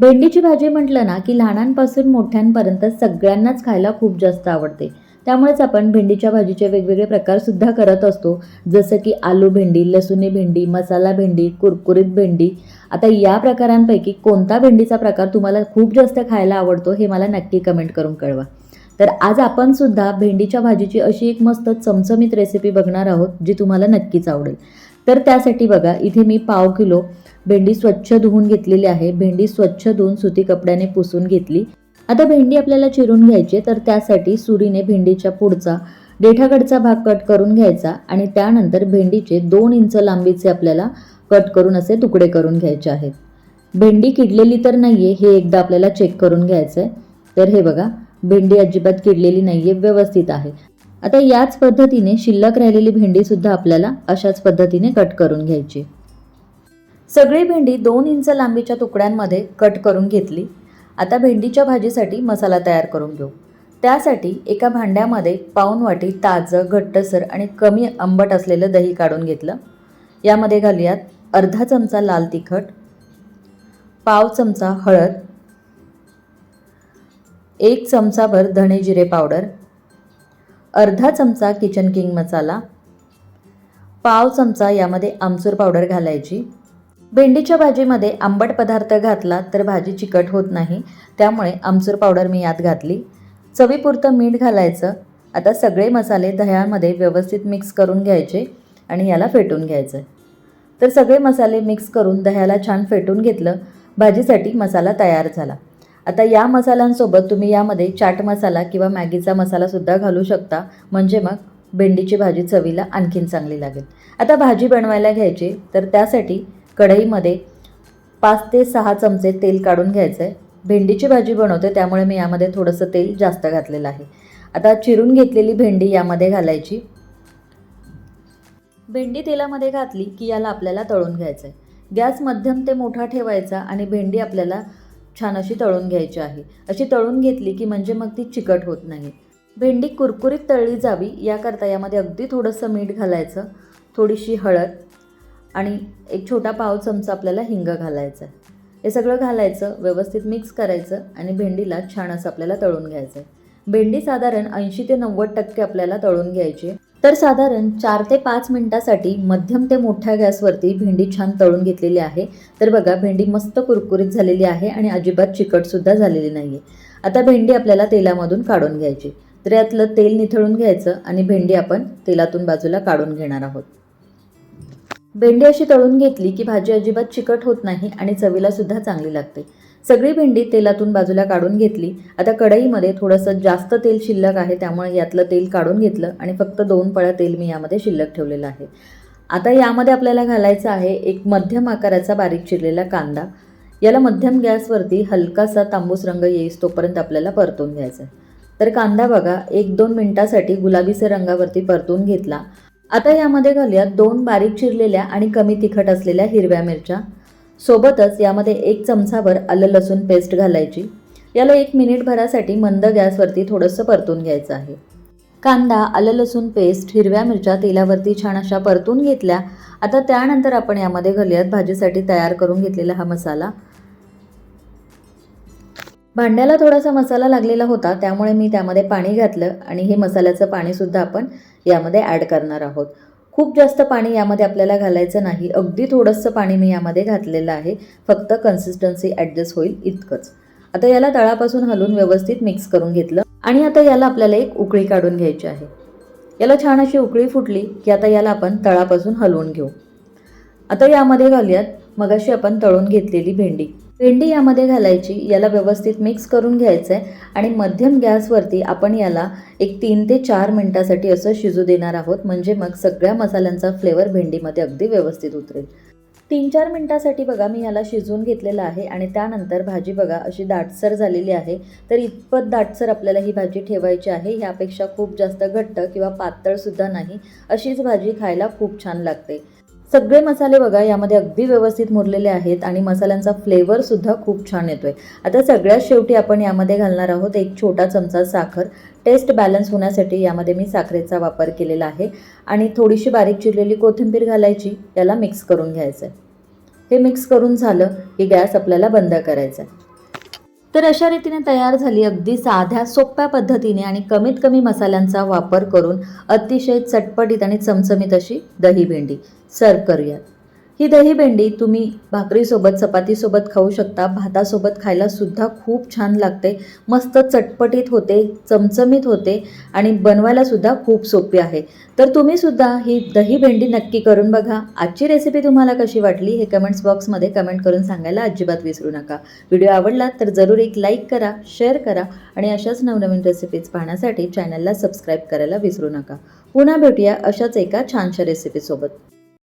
भेंडीची भाजी म्हटलं ना की लहानांपासून मोठ्यांपर्यंत सगळ्यांनाच खायला खूप जास्त आवडते. त्यामुळेच आपण भेंडीच्या भाजीचे वेगवेगळे प्रकारसुद्धा करत असतो. जसं की आलू भेंडी लसुणी भेंडी मसाला भेंडी कुरकुरीत भेंडी. आता या प्रकारांपैकी कोणता भेंडीचा प्रकार तुम्हाला खूप जास्त खायला आवडतो हे मला नक्की कमेंट करून कळवा. तर आज आपण सुद्धा भेंडीच्या भाजीची अशी एक मस्त चमचमीत रेसिपी बघणार आहोत जी तुम्हाला नक्कीच आवडेल. तर त्यासाठी बघा इथे मी पाव किलो भेंडी स्वच्छ धुवून घेतलेली आहे. भेंडी स्वच्छ धुवून सुती कपड्याने पुसून घेतली. आता भेंडी आपल्याला चिरून घ्यायची तर त्यासाठी सुरीने भेंडीच्या पुढचा देठाकडचा भाग कट करून घ्यायचा आणि त्यानंतर भेंडीचे दोन इंच लांबीचे आपल्याला कट करून असे तुकडे करून घ्यायचे आहेत. भेंडी किडलेली तर नाही आहे हे एकदा आपल्याला चेक करून घ्यायचं आहे तर हे बघा भेंडी अजिबात किडलेली नाही आहे व्यवस्थित आहे. आता याच पद्धतीने शिल्लक राहिलेली भेंडीसुद्धा आपल्याला अशाच पद्धतीने कट करून घ्यायची. सगळी भेंडी दोन इंच लांबीच्या तुकड्यांमध्ये कट करून घेतली. आता भेंडीच्या भाजीसाठी मसाला तयार करून घेऊ. त्यासाठी एका भांड्यामध्ये पाऊन वाटी ताजं घट्टसर आणि कमी आंबट असलेलं दही काढून घेतलं. यामध्ये घालूयात अर्धा चमचा लाल तिखट पाव चमचा हळद एक चमचाभर धणे जिरे पावडर अर्धा चमचा किचन किंग मसाला पाव चमचा यामध्ये आमचूर पावडर घालायची. भेंडीच्या भाजीमध्ये आंबट पदार्थ घातला तर भाजी चिकट होत नाही त्यामुळे आमचूर पावडर मी यात घातली. चवीपुरतं मीठ घालायचं. आता सगळे मसाले दह्यामध्ये व्यवस्थित मिक्स करून घ्यायचे आणि याला फेटून घ्यायचं. तर सगळे मसाले मिक्स करून दह्याला छान फेटून घेतलं. भाजीसाठी मसाला तयार झाला. आता या मसाल्यांसोबत तुम्ही यामध्ये चाट मसाला किंवा मॅगीचा मसालासुद्धा घालू शकता. म्हणजे मग भेंडीची भाजी चवीला आणखीन चांगली लागेल. आता भाजी बनवायला घ्यायची तर त्यासाठी कढईमध्ये पाच ते सहा चमचे तेल काढून घ्यायचं आहे भेंडीची भाजी बनवते त्यामुळे मी यामध्ये थोडंसं तेल जास्त घातलेलं आहे. आता चिरून घेतलेली भेंडी यामध्ये घालायची. भेंडी तेलामध्ये घातली की याला आपल्याला तळून घ्यायचं आहे गॅस मध्यम ते मोठा ठेवायचा आणि भेंडी आपल्याला छान अशी तळून घ्यायची आहे. अशी तळून घेतली की म्हणजे मग ती चिकट होत नाही. भेंडी कुरकुरीत तळली जावी याकरता यामध्ये अगदी थोडंसं मीठ घालायचं थोडीशी हळद आणि एक छोटा पाव चमचा आपल्याला हिंग घालायचा आहे. हे सगळं घालायचं व्यवस्थित मिक्स करायचं आणि भेंडीला छान असं आपल्याला तळून घ्यायचं आहे. भेंडी साधारण ऐंशी ते नव्वद टक्के आपल्याला तळून घ्यायची आहे. तर साधारण चार ते पाच मिनिटासाठी मध्यम ते मोठ्या गॅसवरती भेंडी छान तळून घेतलेली आहे. तर बघा भेंडी मस्त कुरकुरीत झालेली आहे आणि अजिबात चिकटसुद्धा झालेली नाही आहे आता भेंडी आपल्याला तेलामधून काढून घ्यायची. तर यातलं तेल निथळून घ्यायचं आणि भेंडी आपण तेलातून बाजूला काढून घेणार आहोत. भेंडी अशी तळून घेतली की भाजी अजिबात चिकट होत नाही आणि चवीला सुद्धा चांगली लागते. सगळी भेंडी तेलातून बाजूला काढून घेतली. आता कढईमध्ये थोडंसं जास्त तेल शिल्लक आहे त्यामुळे यातलं तेल काढून घेतलं आणि फक्त दोन पळ्या तेल मी यामध्ये शिल्लक ठेवलेलं आहे. आता यामध्ये आपल्याला घालायचं आहे एक मध्यम आकाराचा बारीक चिरलेला कांदा. याला मध्यम गॅसवरती हलकासा तांबूस रंग येईस तोपर्यंत आपल्याला परतून घ्यायचा आहे तर कांदा बघा एक दोन मिनटासाठी गुलाबीचे रंगावरती परतून घेतला. आता यामध्ये घालूयात दोन बारीक चिरलेल्या आणि कमी तिखट असलेल्या हिरव्या मिरच्या. सोबतच यामध्ये एक चमचाभर आलं लसूण पेस्ट घालायची. याला एक मिनिटभरासाठी मंद गॅसवरती थोडंसं परतून घ्यायचं आहे. कांदा आलं लसूण पेस्ट हिरव्या मिरच्या तेलावरती छान अशा परतून घेतल्या. आता त्यानंतर आपण यामध्ये घालूयात भाजीसाठी तयार करून घेतलेला हा मसाला. भांड्याला थोडासा मसाला लागलेला होता त्यामुळे मी त्यामध्ये पाणी घातलं आणि हे मसाल्याचं पाणीसुद्धा आपण यामध्ये ॲड करणार आहोत. खूप जास्त पाणी यामध्ये आपल्याला घालायचं नाही. अगदी थोडंसं पाणी मी यामध्ये घातलेलं आहे. फक्त कन्सिस्टन्सी ॲडजस्ट होईल इतकंच. आता याला तळापासून हलवून व्यवस्थित मिक्स करून घेतलं. आणि आता याला आपल्याला एक उकळी काढून घ्यायची आहे. याला छान अशी उकळी फुटली की आता याला आपण तळापासून हलवून घेऊ. आता यामध्ये घालूयात मगाशी आपण तळून घेतलेली भेंडी. भेंडी यामध्ये घालायची याला व्यवस्थित मिक्स करून घ्यायचं आहे आणि मध्यम गॅसवरती आपण याला एक तीन ते चार मिनटासाठी असं शिजू देणार आहोत. म्हणजे मग सगळ्या मसाल्यांचा फ्लेवर भेंडीमध्ये अगदी व्यवस्थित उतरेल. तीन चार मिनटासाठी बघा मी याला शिजवून घेतलेलं आहे आणि त्यानंतर भाजी बघा अशी दाटसर झालेली आहे. तर इतपत दाटसर आपल्याला ही भाजी ठेवायची आहे. ह्यापेक्षा खूप जास्त घट्ट किंवा पातळसुद्धा नाही. अशीच भाजी खायला खूप छान लागते. सगळे मसाले बघा यामध्ये अगदी व्यवस्थित मुरलेले आहेत आणि मसाल्यांचा फ्लेवरसुद्धा खूप छान येतो आहे आता सगळ्यात शेवटी आपण यामध्ये घालणार आहोत एक छोटा चमचा साखर. टेस्ट बॅलन्स होण्यासाठी यामध्ये मी साखरेचा वापर केलेला आहे. आणि थोडीशी बारीक चिरलेली कोथिंबीर घालायची याला मिक्स करून घ्यायचं आहे हे मिक्स करून झालं की गॅस आपल्याला बंद करायचा आहे तर अशा रीतीने तयार झाली अगदी साध्या सोप्या पद्धतीने आणि कमीत कमी मसाल्यांचा वापर करून अतिशय चटपटीत आणि चमचमीत अशी दही भेंडी सर्व करूयात. ही दही भेंडी तुम्ही भाकरीसोबत चपातीसोबत खाऊ शकता. भातासोबत खायला सुद्धा खूप छान लागते. मस्त चटपटीत होते चमचमीत होते आणि बनवायला सुद्धा खूप सोपी आहे. तर तुम्ही सुद्धा ही दही भेंडी नक्की करून बघा. आजची रेसिपी तुम्हाला कशी वाटली हे कमेंट्स बॉक्समध्ये कमेंट करून सांगायला अजिबात विसरू नका. व्हिडिओ आवडला तर जरूर एक लाईक करा शेअर करा आणि अशाच नवनवीन रेसिपीज पाहण्यासाठी चॅनलला सबस्क्राईब करायला विसरू नका. पुन्हा भेटूया अशाच एका छानशा रेसिपीसोबत